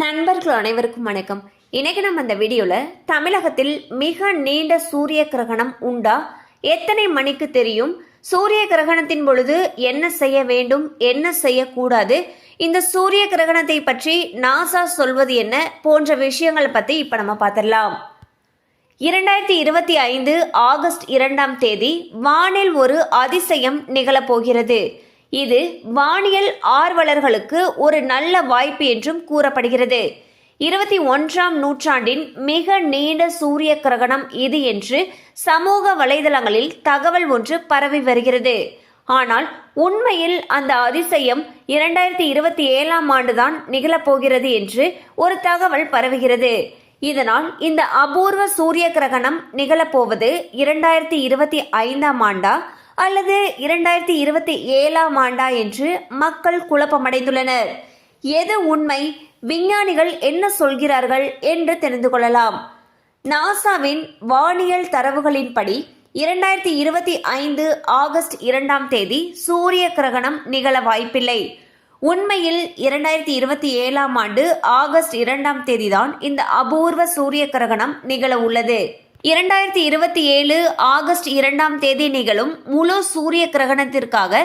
நண்பர்கள் அனைவருக்கும் வணக்கம். இன்னைக்கு நம்ம இந்த வீடியோவில் தமிழகத்தில் மிக நீண்ட சூரிய கிரகணம் உண்டா? எத்தனை மணிக்கு தெரியும்? சூரிய கிரகணத்தின் பொழுது என்ன செய்ய வேண்டும்? என்ன செய்யக்கூடாது? இந்த சூரிய கிரகணத்தை பற்றி நாசா சொல்வது என்ன? போன்ற விஷயங்களை பற்றி இப்போ நம்ம பார்த்துடலாம். இரண்டாயிரத்தி இருபத்தி ஐந்து ஆகஸ்ட் இரண்டாம் தேதி வானில் ஒரு அதிசயம் நிகழப்போகிறது இது வானியல் ஆர்வலர்களுக்கு ஒரு நல்ல வாய்ப்பு என்றும் கூறப்படுகிறது. இருபத்தி ஒன்றாம் நூற்றாண்டின் மிக நீண்ட சூரிய கிரகணம் இது என்று சமூக வலைதளங்களில் தகவல் ஒன்று பரவி வருகிறது. ஆனால் உண்மையில் அந்த அதிசயம் இரண்டாயிரத்தி இருபத்தி ஏழாம் ஆண்டுதான் நிகழப்போகிறது என்று ஒரு தகவல் பரவுகிறது. இதனால் இந்த அபூர்வ சூரிய கிரகணம் நிகழப்போவது இரண்டாயிரத்தி இருபத்தி ஐந்தாம் ஆண்டா அல்லது இரண்டாயிரத்தி இருபத்தி ஏழாம் ஆண்டா என்று மக்கள் குழப்பமடைந்துள்ளனர். எது உண்மை? விஞ்ஞானிகள் என்ன சொல்கிறார்கள் என்று தெரிந்து கொள்ளலாம். நாசாவின் வானியல் தரவுகளின்படி இரண்டாயிரத்தி இருபத்தி ஐந்து ஆகஸ்ட் இரண்டாம் தேதி சூரிய கிரகணம் நிகழ வாய்ப்பில்லை. உண்மையில் இரண்டாயிரத்தி இருபத்தி ஏழாம் ஆண்டு ஆகஸ்ட் இரண்டாம் தேதிதான் இந்த அபூர்வ சூரிய கிரகணம் நிகழ உள்ளது. இரண்டாயிரத்தி இருபத்தி ஏழு ஆகஸ்ட் இரண்டாம் தேதி நிகழும் முழு சூரிய கிரகணத்திற்காக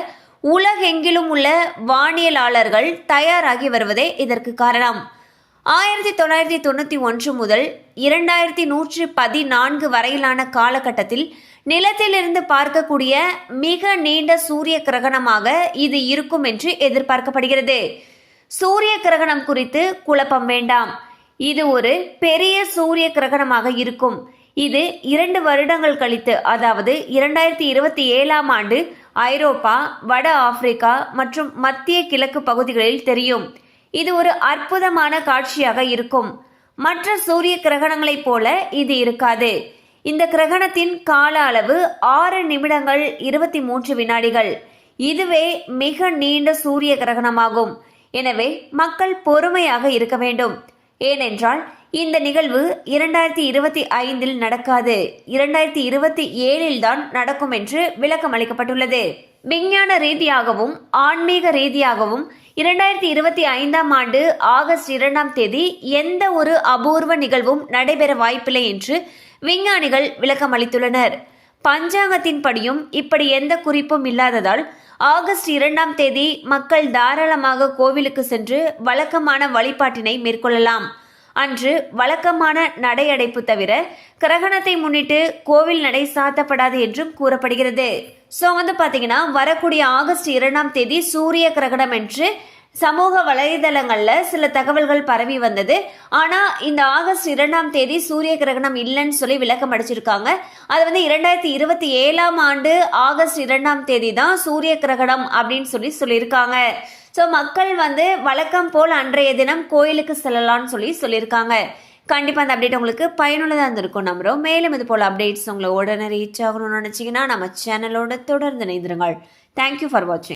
உலகெங்கிலும் உள்ள வானியலாளர்கள் தயாராகி வருவதே இதற்கு காரணம். ஆயிரத்தி தொள்ளாயிரத்தி தொண்ணூற்றி ஒன்று முதல் இரண்டாயிரத்தி நூற்றி பதினான்கு வரையிலான காலகட்டத்தில் நிலத்திலிருந்து பார்க்கக்கூடிய மிக நீண்ட சூரிய கிரகணமாக இது இருக்கும் என்று எதிர்பார்க்கப்படுகிறது. சூரிய கிரகணம் குறித்து குழப்பம் வேண்டாம். இது ஒரு பெரிய சூரிய கிரகணமாக இருக்கும். இது இரண்டு வருடங்கள் கழித்து அதாவது இரண்டாயிரத்தி இருபத்தி ஏழாம் ஆண்டு ஐரோப்பா வட ஆப்பிரிக்கா மற்றும் மத்திய கிழக்கு பகுதிகளில் தெரியும். இது ஒரு அற்புதமான காட்சியாக இருக்கும். மற்ற சூரிய கிரகணங்களைப் போல இது இருக்காது. இந்த கிரகணத்தின் கால அளவு ஆறு நிமிடங்கள் இருபத்தி மூன்று வினாடிகள். இதுவே மிக நீண்ட சூரிய கிரகணமாகும். எனவே மக்கள் பொறுமையாக இருக்க வேண்டும். ஏனென்றால் இந்த நிகழ்வு இரண்டாயிரத்தி இருபத்தி ஐந்தில் நடக்காது. இரண்டாயிரத்தி இருபத்தி ஏழில் தான் நடக்கும் என்று விளக்கம் அளிக்கப்பட்டுள்ளது. விஞ்ஞான ரீதியாகவும் ஆன்மீக ரீதியாகவும் இரண்டாயிரத்தி இருபத்தி ஐந்தாம் ஆண்டு ஆகஸ்ட் இரண்டாம் தேதி எந்த ஒரு அபூர்வ நிகழ்வும் நடைபெற வாய்ப்பில்லை என்று விஞ்ஞானிகள் விளக்கம் அளித்துள்ளனர் பஞ்சாங்கத்தின்படியும் இப்படி எந்த குறிப்பும் இல்லாததால் ஆகஸ்ட் இரண்டாம் தேதி மக்கள் தாராளமாக கோவிலுக்கு சென்று வழக்கமான வழிபாட்டினை மேற்கொள்ளலாம். அன்று வழக்கமான நடையடைப்பு தவிர கிரகணத்தை முன்னிட்டு கோவில் நடை சாத்தப்படாது என்றும் கூறப்படுகிறது. ஸோ வந்து பார்த்தீங்கன்னா வரக்கூடிய ஆகஸ்ட் இரண்டாம் தேதி சூரிய கிரகணம் என்று சமூக வலைதளங்களில் சில தகவல்கள் பரவி வந்தது. ஆனால் இந்த ஆகஸ்ட் இரண்டாம் தேதி சூரிய கிரகணம் இல்லைன்னு சொல்லி விளக்கம் அடிச்சிருக்காங்க. அது வந்து இரண்டாயிரத்தி இருபத்தி ஏழாம் ஆண்டு ஆகஸ்ட் இரண்டாம் தேதி தான் சூரிய கிரகணம் அப்படின்னு சொல்லி சொல்லியிருக்காங்க. ஸோ மக்கள் வந்து வழக்கம் போல் அன்றைய தினம் கோயிலுக்கு செல்லலாம்னு சொல்லி சொல்லியிருக்காங்க. கண்டிப்பாக அந்த அப்டேட் உங்களுக்கு பயனுள்ளதாக இருந்திருக்கும் நம்புகிறோம் மேலும் இது போல் அப்டேட்ஸ் உங்களை உடனே ரீச் ஆகணும்னு நினச்சிங்கன்னா நம்ம சேனலோட தொடர்ந்து இணைந்திருங்கள். தேங்க்யூ ஃபார் வாட்சிங்